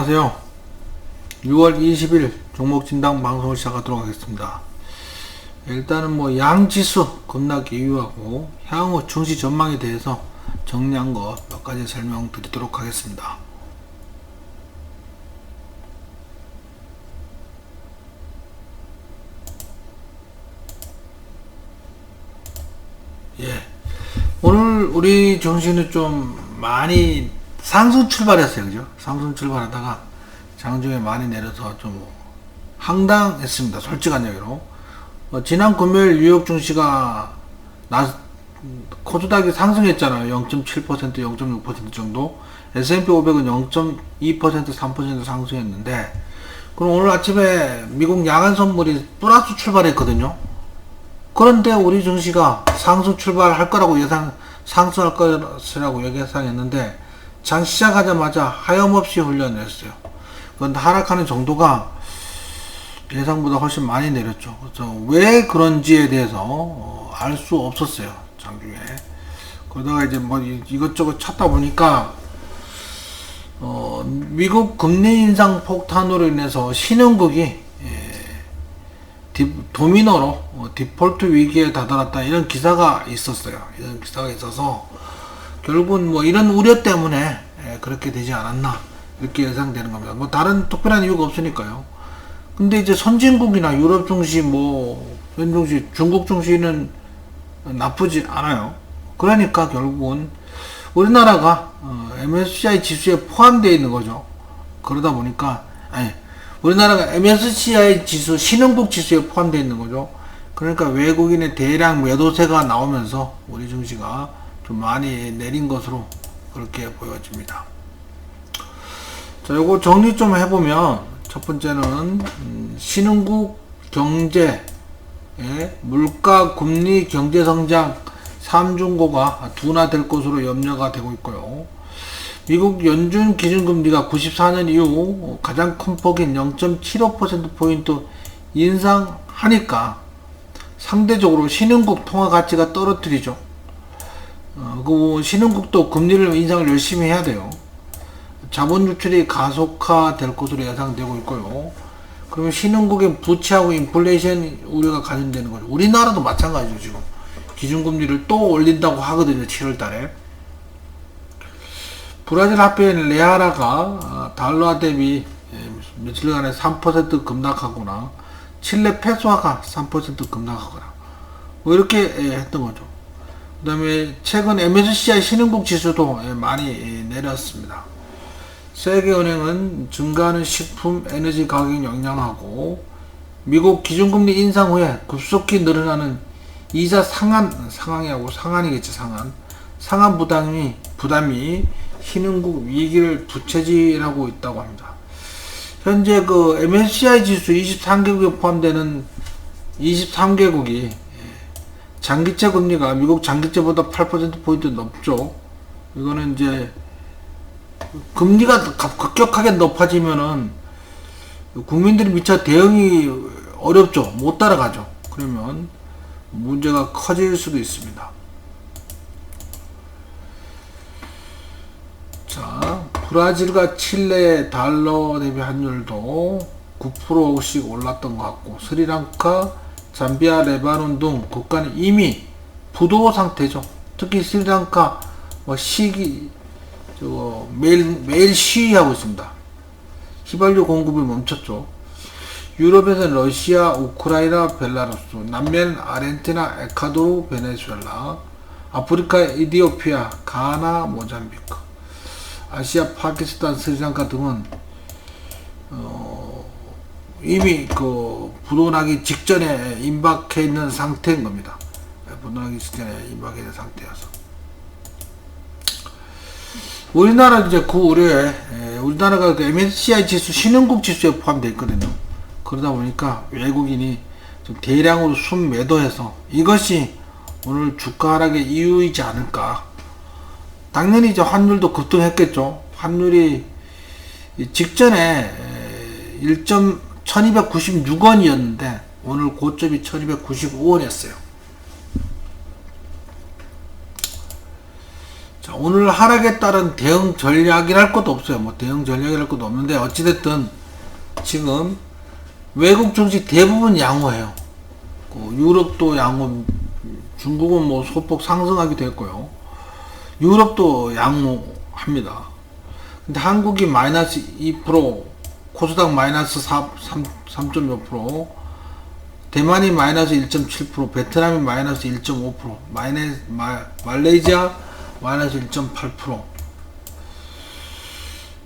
안녕하세요. 6월 20일 종목 진당 방송을 시작하도록 하겠습니다. 일단은 뭐 양지수 급락 이유하고 향후 증시 전망에 대해서 정리한 거몇 가지 설명드리도록 하겠습니다. 예. 오늘 우리 정신은 좀 많이 상승 출발했어요. 그죠? 상승 출발하다가 장중에 많이 내려서 좀 황당했습니다. 솔직한 얘기로. 어, 지난 금요일 뉴욕 증시가 나, 코스닥이 상승했잖아요. 0.7%, 0.6% 정도. S&P 500은 0.2%, 3% 상승했는데, 그럼 오늘 아침에 미국 야간 선물이 플러스 출발했거든요. 그런데 우리 증시가 상승 출발할 거라고 예상, 상승할 거라고 예상했는데, 장 시작하자마자 하염없이 훈련을 했어요. 그런데 하락하는 정도가 예상보다 훨씬 많이 내렸죠. 그래서 왜 그런지에 대해서 알 수 없었어요. 장중에. 그러다가 이제 뭐 이- 이것저것 찾다 보니까 어, 미국 금리 인상 폭탄으로 인해서 신흥국이 예, 디, 도미노로 어, 디폴트 위기에 다다랐다 이런 기사가 있었어요. 이런 기사가 있어서 결국은 뭐 이런 우려 때문에 예, 그렇게 되지 않았나 이렇게 예상되는 겁니다. 뭐 다른 특별한 이유가 없으니까요. 근데 이제 선진국이나 유럽 증시 뭐현 증시, 중국 증시는 나쁘지 않아요. 그러니까 결국은 우리나라가 어, MSCI 지수에 포함되어 있는 거죠. 그러다 보니까 아니 우리나라가 MSCI 지수 신흥국 지수에 포함되어 있는 거죠. 그러니까 외국인의 대량 매도세가 나오면서 우리 증시가 좀 많이 내린 것으로 그렇게 보여집니다. 자, 요거 정리 좀 해보면 첫 번째는 음, 신흥국 경제, 예, 물가, 금리, 경제 성장 3중고가 둔화될 것으로 염려가 되고 있고요. 미국 연준 기준금리가 94년 이후 가장 큰 폭인 0.75%포인트 인상하니까 상대적으로 신흥국 통화 가치가 떨어뜨리죠. 어, 그 신흥국도 금리를 인상을 열심히 해야 돼요. 자본 유출이 가속화될 것으로 예상되고 있고요. 그러면 신흥국의 부채하고 인플레이션 우려가 가중되는 거죠. 우리나라도 마찬가지죠, 지금. 기준금리를 또 올린다고 하거든요, 7월 달에. 브라질 화폐인 레아라가 아, 달러 대비 예, 며칠간에 3% 급락하거나 칠레 페소화가 3% 급락하거나 뭐 이렇게 예, 했던 거죠. 그 다음에 최근 MSCI 신흥국 지수도 예, 많이 예, 내렸습니다. 세계은행은 증가하는 식품, 에너지 가격 영향하고 미국 기준금리 인상 후에 급속히 늘어나는 이자 상한 상황이하고 상한이겠죠 상한 상한 부담이 부담이 신흥국 위기를 부채질하고 있다고 합니다. 현재 그 MSCI 지수 23개국에 포함되는 23개국이 장기채 금리가 미국 장기채보다 8% 포인트 높죠. 이거는 이제 금리가 급- 급격하게 높아지면은 국민들이 미처 대응이 어렵죠. 못 따라가죠. 그러면 문제가 커질 수도 있습니다. 자, 브라질과 칠레 달러 대비 환율도 9%씩 올랐던 것 같고 스리랑카, 잠비아, 레바논 등 국가는 이미 부도 상태죠. 특히 스리랑카 뭐 시기 저 매일 매일 시위하고 있습니다. 휘발유 공급이 멈췄죠. 유럽에서는 러시아, 우크라이나, 벨라루스, 남미는 아르헨티나, 에콰도르, 베네수엘라, 아프리카, 이디오피아, 가나, 모잠비크, 아시아, 파키스탄, 스리랑카 등은 어, 이미 그 부도나기 직전에 임박해 있는 상태인 겁니다. 부도나기 직전에 임박해 있는 상태여서. 우리나라 이제 그 우려에 에, 우리나라가 그 MSCI 지수 신흥국 지수에 포함되어 있거든요. 그러다 보니까 외국인이 좀 대량으로 순매도해서 이것이 오늘 주가 하락의 이유이지 않을까. 당연히 이제 환율도 급등했겠죠. 환율이 이 직전에 1. 1296원이었는데 오늘 고점이 1295원이었어요. 자, 오늘 하락에 따른 대응 전략이랄 것도 없어요. 뭐 대응 전략이랄 것도 없는데 어찌됐든 지금 외국 증시 대부분 양호해요. 그 유럽도 양호, 중국은 뭐 소폭 상승하기도 했고요. 유럽도 양호합니다. 근데 한국이 마이너스 2%, 코스닥 마이너스 4, 3, 3.몇 프로, 대만이 마이너스 1.7%, 베트남이 마이너스 1.5%, 마이너, 마, 말레이시아 마이너스 1.8%.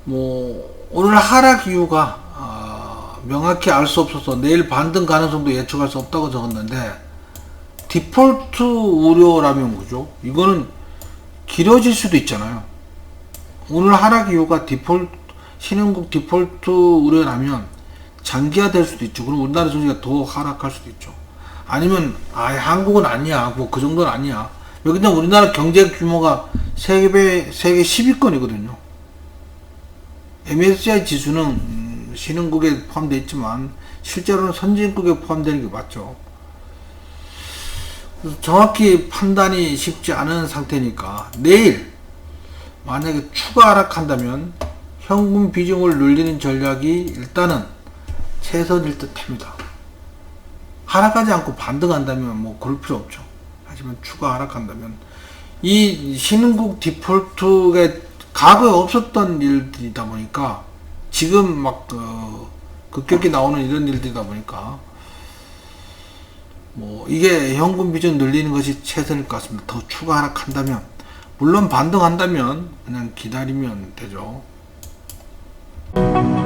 뭐 오늘 하락 이유가 아, 명확히 알 수 없어서 내일 반등 가능성도 예측할 수 없다고 적었는데 디폴트 우려라면 뭐죠? 이거는 길어질 수도 있잖아요. 오늘 하락 이유가 디폴트 신흥국 디폴트 우려라면 장기화될 수도 있죠. 그럼 우리나라 증시가 더 하락할 수도 있죠. 아니면 아 한국은 아니야. 뭐 그 정도는 아니야. 여기는 우리나라 경제 규모가 세계 세계 10위권이거든요. MSCI 지수는 음, 신흥국에 포함되어 있지만 실제로는 선진국에 포함되는 게 맞죠. 정확히 판단이 쉽지 않은 상태니까 내일 만약에 추가 하락한다면 현금 비중을 늘리는 전략이 일단은 최선일 듯 합니다. 하락하지 않고 반등한다면 뭐 그럴 필요 없죠. 하지만 추가 하락한다면 이 신흥국 디폴트가 과거에 없었던 일들이다 보니까 지금 막 그, 급격히 나오는 이런 일들이다 보니까 뭐 이게 현금 비중 늘리는 것이 최선일 것 같습니다. 더 추가 하락한다면 물론 반등한다면 그냥 기다리면 되죠. Thank you.